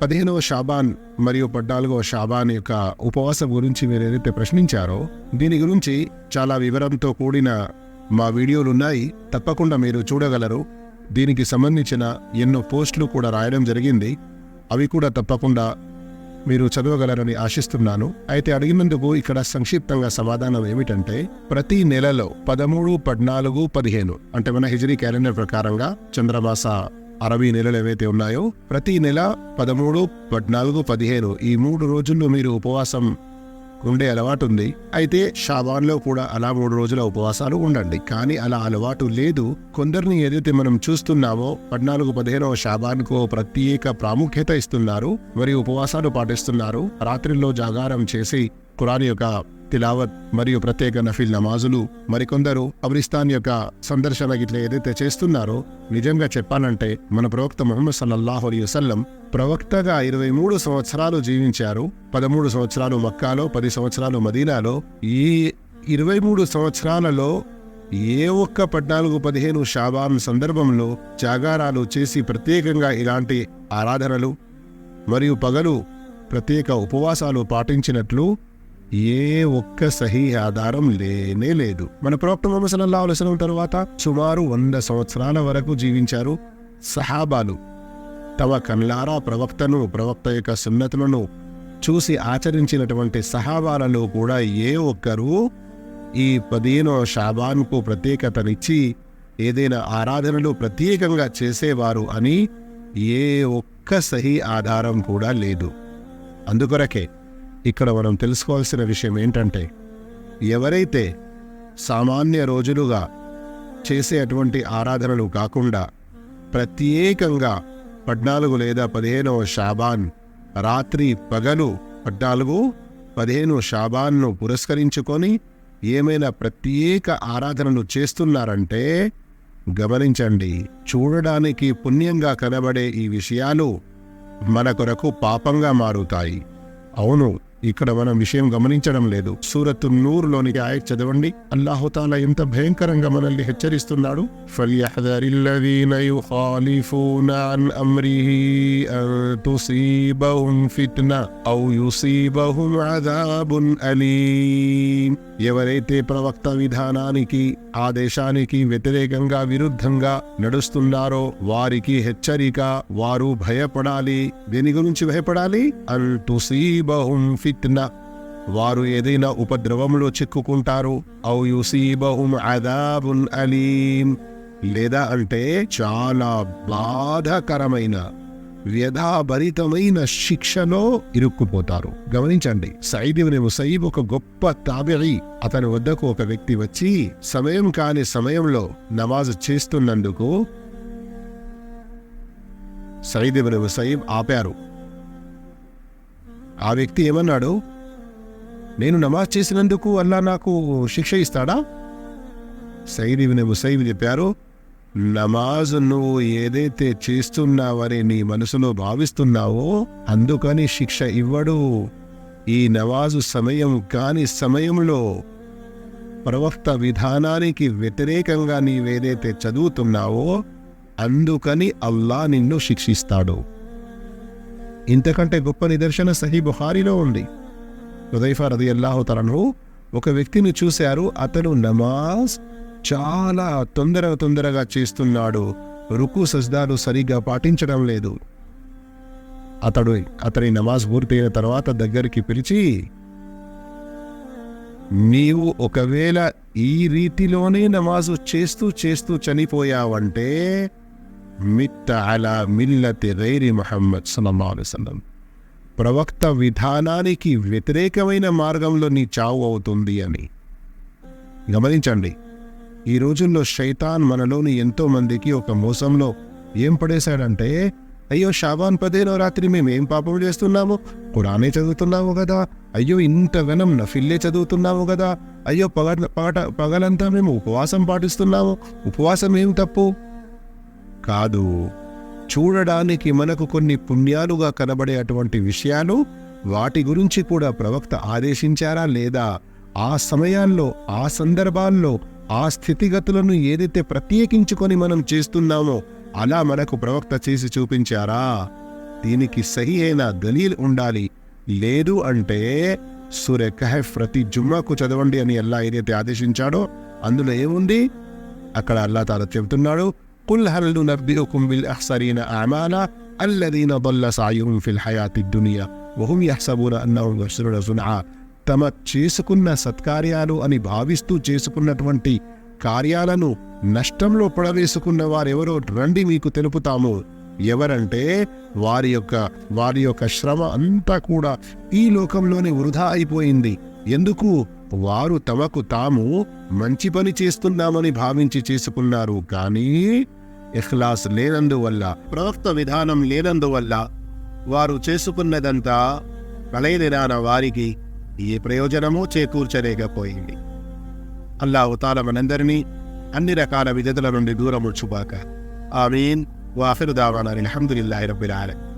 పదిహేనవ షాబాన్ మరియు పద్నాలుగవ షాబాన్ యొక్క ఉపవాసం గురించి మీరు ఏదైతే ప్రశ్నించారో దీని గురించి చాలా వివరంతో కూడిన మా వీడియోలు ఉన్నాయి. తప్పకుండా మీరు చూడగలరు. దీనికి సంబంధించిన ఎన్నో పోస్టులు కూడా రాయడం జరిగింది. అవి కూడా తప్పకుండా మీరు చదవగలరని ఆశిస్తున్నాను. అయితే అడిగినందుకు ఇక్కడ సంక్షిప్తంగా సమాధానం ఏమిటంటే ప్రతి నెలలో పదమూడు పద్నాలుగు పదిహేను అంటే మన హిజరీ క్యాలెండర్ ప్రకారంగా చంద్రమాస అరవై నెలలు ఏవైతే ఉన్నాయో ప్రతి నెల పదమూడు పద్నాలుగు పదిహేను ఈ మూడు రోజుల్లో మీరు ఉపవాసం ఉండే అలవాటు ఉంది. అయితే షాబాన్లో కూడా అలా మూడు రోజుల ఉపవాసాలు ఉండండి. కానీ అలా అలవాటు లేదు. కొందరిని ఏదైతే మనం చూస్తున్నామో పద్నాలుగు పదిహేనవ షాబాన్కు ప్రత్యేక ప్రాముఖ్యత ఇస్తున్నారు. మరియు ఉపవాసాలు పాటిస్తున్నారు. రాత్రిలో జాగారం చేసి ఖురాన్ యొక్క తిలావత్ మరియు ప్రత్యేక నఫిల్ నమాజులు మరికొందరు కబ్రిస్తాన్ యొక్క సందర్శన ఇట్లా ఏదైతే చేస్తున్నారో నిజంగా చెప్పాలంటే మన ప్రవక్త ముహమ్మద్ సల్లల్లాహు అలీ వసల్లం ప్రవక్తగా ఇరవై మూడు సంవత్సరాలు జీవించారు. పదమూడు సంవత్సరాలు మక్కాలో పది సంవత్సరాలు మదీనాలో. ఈ ఇరవై మూడు సంవత్సరాలలో ఏ ఒక్క పద్నాలుగు పదిహేను షాబాన్ సందర్భంలో జాగారాలు చేసి ప్రత్యేకంగా ఇలాంటి ఆరాధనలు మరియు పగలు ప్రత్యేక ఉపవాసాలు పాటించినట్లు ఏ ఒక్క సహీ ఆధారం లేనే లేదు. మన ప్రవక్త మొహమ్మద్ సల్లల్లాహు అలైహి వసల్లం తరువాత సుమారు వంద సంవత్సరాల వరకు జీవించారు సహాబాలు. తమ కన్లారా ప్రవక్తను ప్రవక్త యొక్క సున్నతులను చూసి ఆచరించినటువంటి సహాబాలలో కూడా ఏ ఒక్కరూ ఈ పదిహేనో షాబాన్కు ప్రత్యేకతనిచ్చి ఏదైనా ఆరాధనలు ప్రత్యేకంగా చేసేవారు అని ఏ ఒక్క సహీ ఆధారం కూడా లేదు. అందుకొరకే ఇక్కడ మనం తెలుసుకోవాల్సిన విషయం ఏంటంటే ఎవరైతే సామాన్య రోజులుగా చేసే అటువంటి ఆరాధనలు కాకుండా ప్రత్యేకంగా పద్నాలుగు లేదా పదిహేనవ షాబాన్ రాత్రి పగలు పద్నాలుగు పదిహేను షాబాన్ను పురస్కరించుకొని ఏమైనా ప్రత్యేక ఆరాధనలు చేస్తున్నారంటే గమనించండి చూడడానికి పుణ్యంగా కనబడే ఈ విషయాలు మన కొరకు పాపంగా మారుతాయి. అవును ఇక్కడ మనం విషయం గమనించడం లేదు. సూరత్ నూరులోనికి ఆయత్ చదవండి. అల్లాహుతాలా ఎంత భయంకరంగా మనల్ని హెచ్చరిస్తున్నాడు. ఫల్యహదరిల్లదీన ఎవరైతే ప్రవక్త విధానానికి ఆదేశానికి వ్యతిరేకంగా విరుద్ధంగా నడుస్తున్నారో వారికి హెచ్చరిక వారు భయపడాలి. దేని గురించి భయపడాలి? అన్ తుసీబహుం ఫిత్న. వారు ఏదైనా ఉపద్రవంలో చిక్కుకుంటారు. ఔ యుసీబహుం అదాబుల్ అలీం. లేదా అంటే చాలా బాధాకరమైన వ్యధాభరితమైన శిక్షలో ఇరుక్కుపోతారు. గమనించండి సైద్ ఇబ్న్ ముసైబ్ ఒక గొప్ప తాబిరి అతని వద్దకు ఒక వ్యక్తి వచ్చి సమయం కాని సమయంలో నమాజ్ చేస్తున్నందుకు సైద్ ఇబ్న్ ముసైబ్ ఆపారు. ఆ వ్యక్తి ఏమన్నాడు? నేను నమాజ్ చేసినందుకు అల్లా నాకు శిక్ష ఇస్తాడా? సైద్ ఇబ్న్ ముసైబ్ చెప్పారు నమాజ్ నువ్వు ఏదైతే చేస్తున్నావని నీ మనసులో భావిస్తున్నావో అందుకని శిక్ష ఇవ్వడు. ఈ నమాజు సమయం కాని సమయంలో ప్రవక్త విధానానికి వ్యతిరేకంగా నీవేదైతే చదువుతున్నావో అందుకని అల్లా నిన్ను శిక్షిస్తాడు. ఇంతకంటే గొప్ప నిదర్శన సహీ బుహారీలో ఉంది. హుదైఫా రది అల్లాహు తలను ఒక వ్యక్తిని చూశారు అతను నమాజ్ చాలా తొందర తొందరగా చేస్తున్నాడు. రుకు సజ్దాలు సరిగ్గా పాటించడం లేదు. అతడు అతని నమాజ్ పూర్తయిన తర్వాత దగ్గరికి పిలిచి నీవు ఒకవేళ ఈ రీతిలోనే నమాజు చేస్తూ చేస్తూ చనిపోయావంటే మిత్త అలా మిల్లతి రైరి మహమ్మద్ సలం ప్రవక్త విధానానికి వ్యతిరేకమైన మార్గంలో నీ చావు అవుతుంది అని. గమనించండి ఈ రోజుల్లో శైతాన్ మనలోని ఎంతో మందికి ఒక మోసంలో ఏం పడేశాడంటే అయ్యో షాబాన్ పదేనో రాత్రి మేము ఏం పాపం చేస్తున్నాము కురానే చదువుతున్నాము కదా అయ్యో ఇంత ఇంతగనం నఫిల్లే చదువుతున్నాము కదా అయ్యో పగ పగట పగలంతా మేము ఉపవాసం పాటిస్తున్నాము ఉపవాసం ఏం తప్పు? కాదు చూడడానికి మనకు కొన్ని పుణ్యాలుగా కనబడే అటువంటి విషయాలు వాటి గురించి కూడా ప్రవక్త ఆదేశించారా లేదా? ఆ సమయాల్లో ఆ సందర్భాల్లో ఆ స్థితిగతులను ఏదైతే ప్రత్యేకించుకొని మనం చేస్తున్నామో అలా మనకు ప్రవక్త చేసి చూపించారా? దీనికి సహి అయిన దలీల్ ఉండాలి. లేదు అంటే సూర్య కహెఫ్ ప్రతి జుమ్మాకు చదవండి అని అల్లా ఏదైతే ఆదేశించాడో అందులో ఏముంది? అక్కడ అల్లా తాల చెబుతున్నాడు కుల్ హల్ నునబ్బిఉకుం బిల్ అహ్సరీన అమాలా అల్లదీన ضل సాయుహుం ఫిల్ హయాతి దునియా వహుం యహ్సబూన అన్నహుం యహ్సనున సునా తమ చేసుకున్న సత్కార్యాలు అని భావిస్తూ చేసుకున్నటువంటి కార్యాలను నష్టంలో పడవేసుకున్న వారెవరో రండి మీకు తెలుపుతాము. ఎవరంటే వారి యొక్క వారి యొక్క శ్రమ అంతా కూడా ఈ లోకంలోనే వృధా అయిపోయింది. ఎందుకు? వారు తమకు తాము మంచి పని చేస్తున్నామని భావించి చేసుకున్నారు. కానీ ఇఖ్లాస్ లేనందువల్ల ప్రవక్త విధానం లేనందువల్ల వారు చేసుకున్నదంతా ప్రళయదినాన వారికి ఏ ప్రయోజనమూ చేకూర్చలేకపోయింది. అల్లాహు తాల మనందరినీ అన్ని రకాల విధతుల నుండి దూరం ఉంచుబాక ఆమీన్. వాఫిరు దావానా అల్హమ్దులిల్లాహి రబ్బిల్ ఆలమీన్.